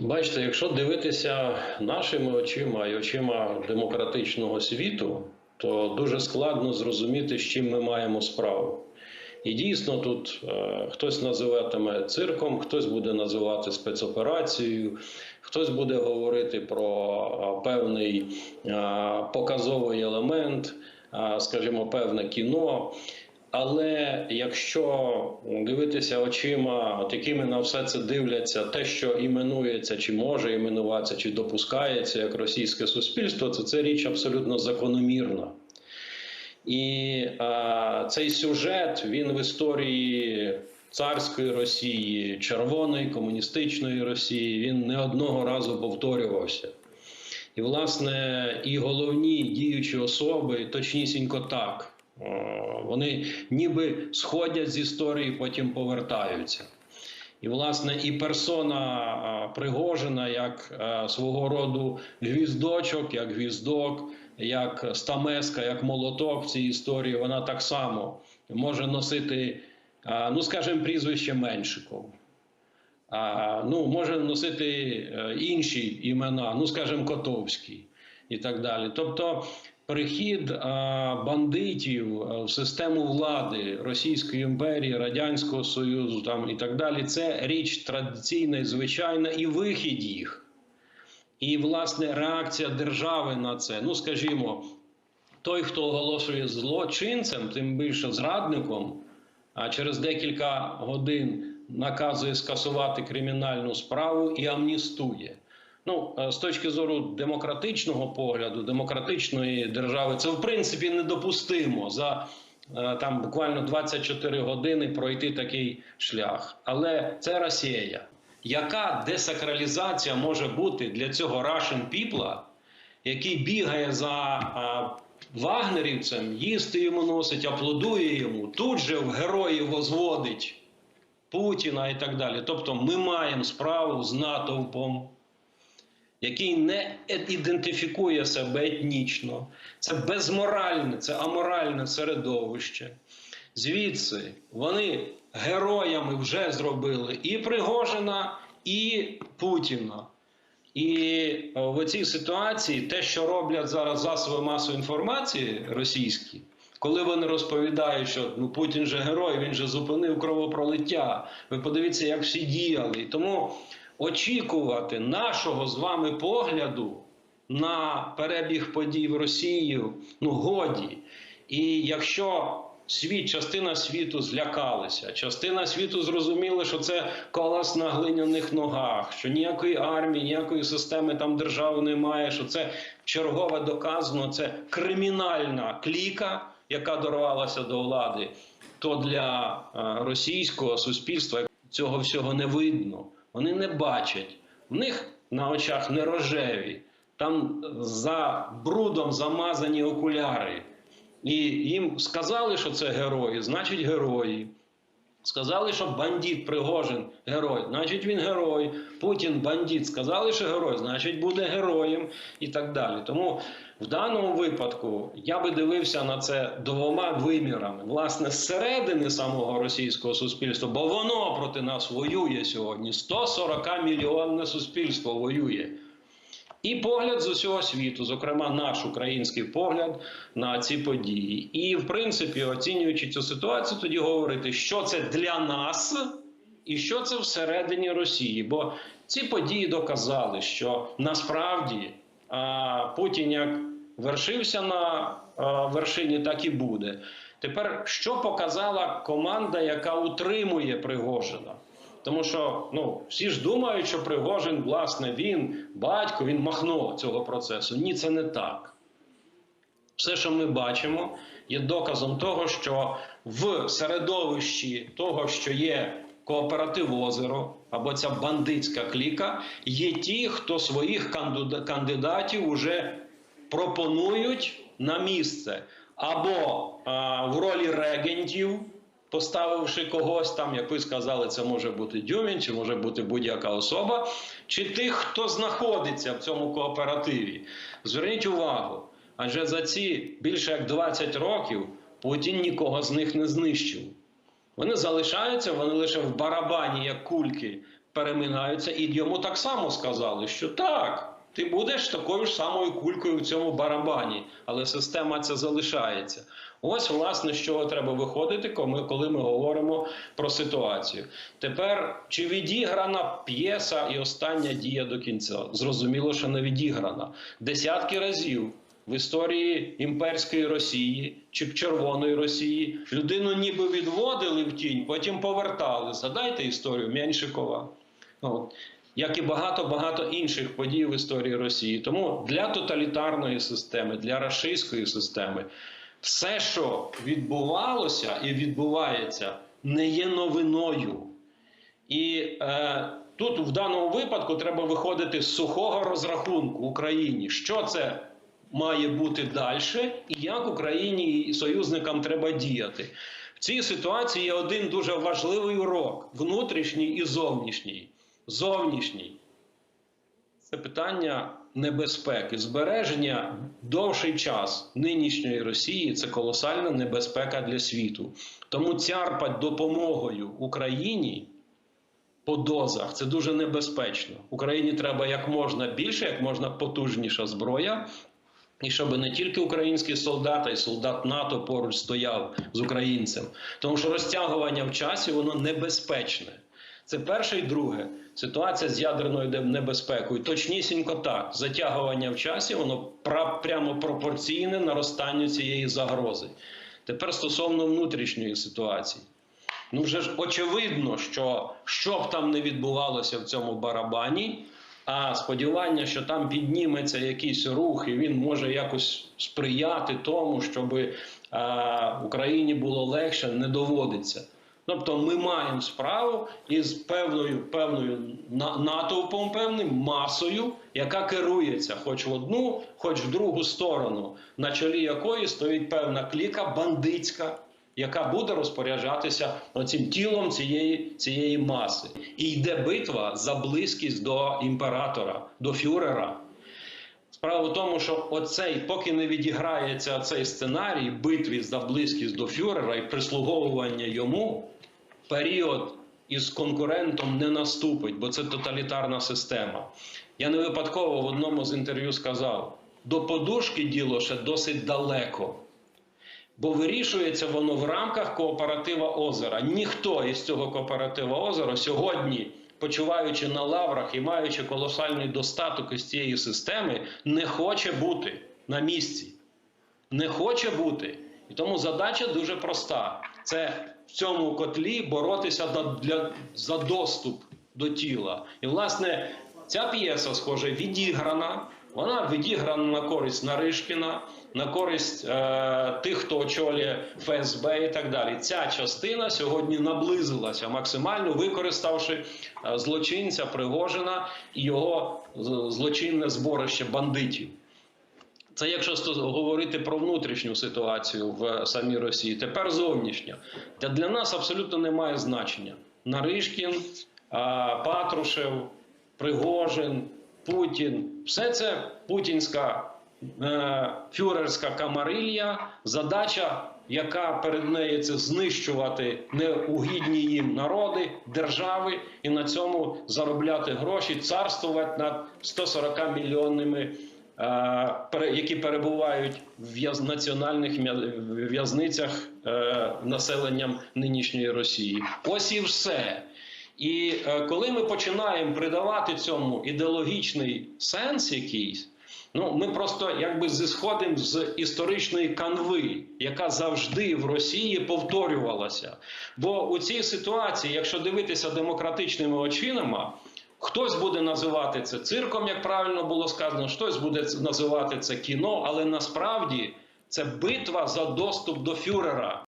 Бачите, якщо дивитися нашими очима і очима демократичного світу, то дуже складно зрозуміти, з чим ми маємо справу. І дійсно тут е, хтось називатиме цирком, хтось буде називати спецоперацією, хтось буде говорити про е, певний е, показовий елемент, е, скажімо, певне кіно. Але якщо дивитися очима, от якими на все це дивляться, те, що іменується, чи може іменуватися, чи допускається як російське суспільство, то це річ абсолютно закономірна. І а, цей сюжет він в історії царської Росії, червоної комуністичної Росії, він не одного разу повторювався. І, власне, і головні діючі особи точнісінько так. Е, Вони ніби сходять з історії, потім повертаються. І, власне, і персона Пригожина як свого роду гвіздочок, як гвіздок, як стамеска, як молоток в цій історії, вона так само може носити, ну скажімо, прізвище Меншиков. Ну, може носити е, інші імена, ну скажімо, Котовський і так далі. Тобто перехід бандитів в систему влади Російської імперії, Радянського Союзу там і так далі, це річ традиційна і звичайна, і вихід їх. І, власне, реакція держави на це. Ну, скажімо, той, хто оголошує злочинцем, тим більше зрадником, а через декілька годин наказує скасувати кримінальну справу і амністує. Ну, е, з точки зору демократичного погляду, демократичної держави, це в принципі недопустимо за е, там буквально 24 години пройти такий шлях. Але це Росія. Яка десакралізація може бути для цього Russian people, який бігає за а, вагнерівцем, їсти йому носить, аплодує йому, тут же в герої возводить Путіна і так далі. Тобто ми маємо справу з натовпом, який не ідентифікує себе етнічно. Це безморальне, це аморальне середовище. Звідси вони героями вже зробили і Пригожина, і Путіна. І е, в цій ситуації те, що роблять зараз засоби масової інформації російські, коли вони розповідають, що ну Путін же герой, він же зупинив кровопролиття. Ви подивіться, як всі діяли. Тому очікувати нашого з вами погляду на перебіг подій в Росію, ну годі. І якщо світ, частина світу злякалися, частина світу зрозуміла, що це колос на глиняних ногах, що ніякої армії, ніякої системи там держави немає, що це чергове доказано, це кримінальна кліка, яка дорвалася до влади, то для е, російського суспільства цього всього не видно. Вони не бачать. В них на очах не рожеві, там за брудом замазані окуляри. І їм сказали, що це герої, значить герої. Сказали, що бандит Пригожин герой, значить він герой. Путін бандит. Сказали, що герой, значить буде героєм і так далі. Тому в даному випадку я би дивився на це двома вимірами. Власне, зсередини самого російського суспільства, бо воно проти нас воює сьогодні. 140 мільйонне суспільство воює. І погляд з усього світу, зокрема наш український погляд на ці події. І, в принципі, оцінюючи цю ситуацію, тоді говорити, що це для нас і що це всередині Росії. Бо ці події доказали, що насправді а, Путін як вершився на а, вершині, так і буде. Тепер що показала команда, яка утримує Пригожина? Тому що ну всі ж думають, що Пригожин, власне, він батько, він махно цього процесу. Ні, це не так. Все, що ми бачимо, є доказом того, що в середовищі того, що є кооператив озеро або ця бандитська кліка, є ті, хто своїх кандидатів уже пропонують на місце або а, в ролі регентів поставивши когось там, як ви сказали, це може бути Дюмін, чи може бути будь-яка особа, чи тих, хто знаходиться в цьому кооперативі. Зверніть увагу, адже за ці більше як 20 років Путін нікого з них не знищив. Вони залишаються, вони лише в барабані, як кульки, переминаються, і йому так само сказали, що так. Ти будеш такою ж самою кулькою в цьому барабані, але система ця залишається. Ось, власне, з чого треба виходити, коли ми, говоримо про ситуацію. Тепер чи відіграна п'єса і остання дія до кінця? Зрозуміло, що не відіграна. Десятки разів в історії імперської Росії чи Червоної Росії людину ніби відводили в тінь, потім повертали. Згадайте історію Меншикова. Як і багато-багато інших подій в історії Росії. Тому для тоталітарної системи, для рашистської системи, все, що відбувалося і відбувається, не є новиною. І е, тут в даному випадку треба виходити з сухого розрахунку Україні, що це має бути далі, і як Україні і союзникам треба діяти. В цій ситуації є один дуже важливий урок: внутрішній і зовнішній. Зовнішній це питання небезпеки. Збереження довший час нинішньої Росії це колосальна небезпека для світу. Тому цярпать допомогою Україні по дозах це дуже небезпечно. Україні треба як можна більше, як можна потужніша зброя. І щоб не тільки український солдат, а й солдат НАТО поруч стояв з українцем, тому що розтягування в часі воно небезпечне. Це перше і друге. Ситуація з ядерною небезпекою. Точнісінько так. Затягування в часі, воно прямо пропорційне наростанню цієї загрози. Тепер стосовно внутрішньої ситуації. Ну вже ж очевидно, що що б там не відбувалося в цьому барабані, а сподівання, що там підніметься якийсь рух, і він може якось сприяти тому, щоб а, Україні було легше, не доводиться. Тобто ми маємо справу із певною певною натовпом, певним масою, яка керується хоч в одну, хоч в другу сторону, на чолі якої стоїть певна кліка бандитська, яка буде розпоряджатися цим тілом цієї, цієї маси. І йде битва за близькість до імператора, до фюрера. Справа в тому, що оцей, поки не відіграється цей сценарій битві за близькість до фюрера і прислуговування йому, період із конкурентом не наступить, бо це тоталітарна система. Я не випадково в одному з інтерв'ю сказав: до подушки діло ще досить далеко. Бо вирішується воно в рамках кооператива озера. Ніхто із цього кооператива озера сьогодні, почуваючи на лаврах і маючи колосальний достаток із цієї системи, не хоче бути на місці. Не хоче бути. І тому задача дуже проста: це в цьому котлі боротися для, за доступ до тіла. І, власне, ця п'єса, схоже, відіграна. Вона відіграна на користь Наришкіна, на користь е, тих, хто очолює ФСБ і так далі. Ця частина сьогодні наблизилася максимально, використавши е, злочинця Пригожина і його злочинне зборище бандитів. Це якщо говорити про внутрішню ситуацію в самій Росії. Тепер зовнішня. Та для нас абсолютно немає значення. Наришкін, Патрушев, Пригожин, Путін все це путінська е, фюрерська камарилья, задача, яка перед нею це знищувати неугідні їм народи, держави і на цьому заробляти гроші, царствувати над 140 мільйонними е, які перебувають в національних в'язницях е, населенням нинішньої Росії. Ось і все. І е, коли ми починаємо придавати цьому ідеологічний сенс якийсь, ну ми просто якби зісходимо з історичної канви, яка завжди в Росії повторювалася. Бо у цій ситуації, якщо дивитися демократичними очима, Хтось буде називати це цирком, як правильно було сказано, хтось буде називати це кіно, але насправді це битва за доступ до фюрера.